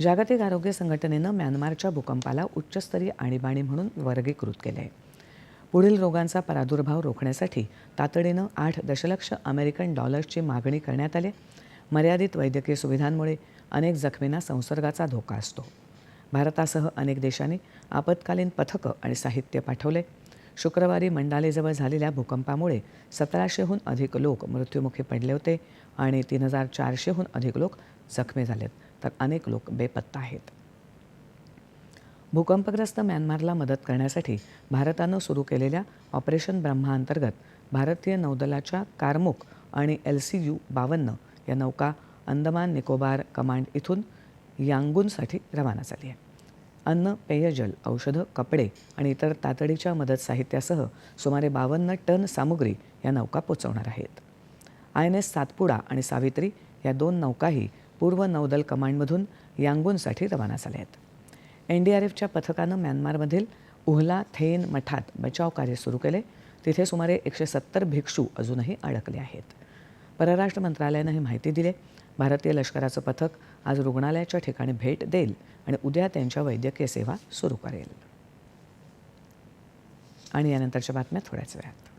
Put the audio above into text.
जागतिक आरोग्य संघटनेनं म्यानमारच्या भूकंपाला उच्चस्तरीय आणीबाणी म्हणून वर्गीकृत केलं आहे पुढील रोगांचा प्रादुर्भाव रोखण्यासाठी तातडीनं आठ दशलक्ष अमेरिकन डॉलर्सची मागणी करण्यात आली. मर्यादित वैद्यकीय सुविधांमुळे अनेक जखमींना संसर्गाचा धोका असतो. भारतासह अनेक देशांनी आपत्कालीन पथकं आणि साहित्य पाठवले शुक्रवारी मंडालेजवळ झालेल्या भूकंपामुळे सतराशेहून अधिक लोक मृत्युमुखी पडले होते आणि तीन हजार चारशेहून अधिक लोक जखमी झालेत. तर अनेक लोक बेपत्ता आहेत. भूकंपग्रस्त म्यानमारला मदत करण्यासाठी भारतानं सुरू केलेल्या ऑपरेशन ब्रह्माअंतर्गत भारतीय नौदलाच्या कारमुक आणि एल सी यू बावन्न या नौका अंदमान निकोबार कमांड इथून यांगूनसाठी रवाना झाली आहे. अन्न पेयजल औषधं कपडे आणि इतर तातडीच्या मदत साहित्यासह सुमारे बावन्न टन सामुग्री या नौका पोचवणार आहेत. आय एन एस सातपुडा आणि सावित्री या दोन नौकाही पूर्व नौदल कमांडमधून यांगूनसाठी रवाना झाले आहेत. एन डी आर एफच्या पथकानं म्यानमारमधील उहला थेन मठात बचाव कार्य सुरू केले. तिथे सुमारे एकशे सत्तर भिक्षू अजूनही अडकले आहेत. परराष्ट्र मंत्रालयानं ही माहिती दिली. भारतीय लष्कराचं पथक आज रुग्णालयाच्या ठिकाणी भेट देईल आणि उद्या त्यांच्या वैद्यकीय सेवा सुरू करेल. आणि यानंतरच्या बातम्या थोड्याच वेळात.